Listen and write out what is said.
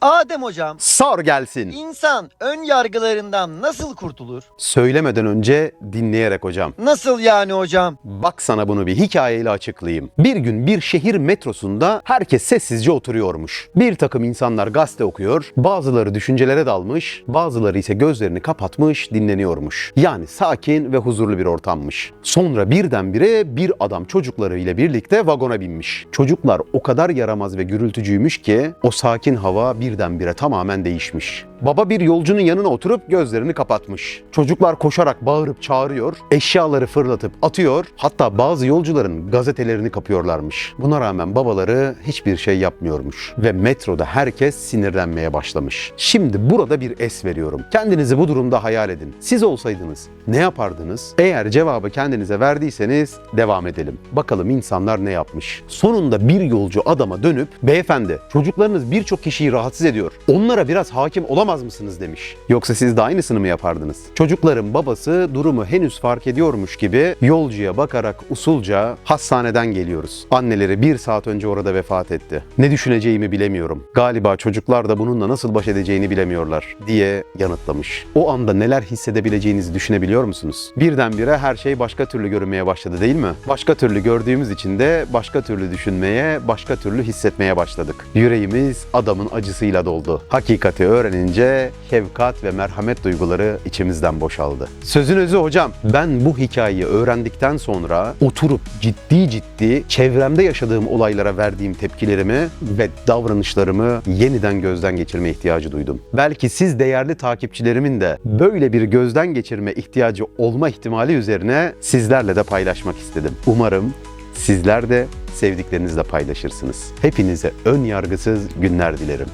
Adem hocam, Sor gelsin. insan ön yargılarından nasıl kurtulur? Söylemeden önce dinleyerek hocam. Nasıl yani hocam? Bak sana bunu bir hikayeyle açıklayayım. Bir gün bir şehir metrosunda herkes sessizce oturuyormuş. Bir takım insanlar gazete okuyor, bazıları düşüncelere dalmış, bazıları ise gözlerini kapatmış, dinleniyormuş. Yani sakin ve huzurlu bir ortammış. Sonra birdenbire bir adam çocuklarıyla birlikte vagona binmiş. Çocuklar o kadar yaramaz ve gürültücüymüş ki o sakin hava birdenbire tamamen değişmiş. Baba bir yolcunun yanına oturup gözlerini kapatmış. Çocuklar koşarak bağırıp çağırıyor, eşyaları fırlatıp atıyor, hatta bazı yolcuların gazetelerini kapıyorlarmış. Buna rağmen babaları hiçbir şey yapmıyormuş ve metroda herkes sinirlenmeye başlamış. Şimdi burada bir es veriyorum. Kendinizi bu durumda hayal edin. Siz olsaydınız ne yapardınız? Eğer cevabı kendinize verdiyseniz devam edelim. Bakalım insanlar ne yapmış? Sonunda bir yolcu adama dönüp beyefendi çocuklarınız birçok kişiyi rahatsız ediyor. Onlara biraz hakim olamaz mısınız demiş. Yoksa siz de aynısını mı yapardınız? Çocukların babası durumu henüz fark ediyormuş gibi yolcuya bakarak usulca hastaneden geliyoruz. Anneleri bir saat önce orada vefat etti. Ne düşüneceğimi bilemiyorum. Galiba çocuklar da bununla nasıl baş edeceğini bilemiyorlar diye yanıtlamış. O anda neler hissedebileceğinizi düşünebiliyor musunuz? Birdenbire her şey başka türlü görünmeye başladı değil mi? Başka türlü gördüğümüz için de başka türlü düşünmeye, başka türlü hissetmeye başladık. Yüreğimiz adamın acısıyla doldu. Hakikati öğrenince şefkat ve merhamet duyguları içimizden boşaldı. Sözün özü hocam, ben bu hikayeyi öğrendikten sonra oturup ciddi ciddi çevremde yaşadığım olaylara verdiğim tepkilerimi ve davranışlarımı yeniden gözden geçirme ihtiyacı duydum. Belki siz değerli takipçilerimin de böyle bir gözden geçirme ihtiyacı olma ihtimali üzerine sizlerle de paylaşmak istedim. Umarım sizler de sevdiklerinizle paylaşırsınız. Hepinize ön yargısız günler dilerim.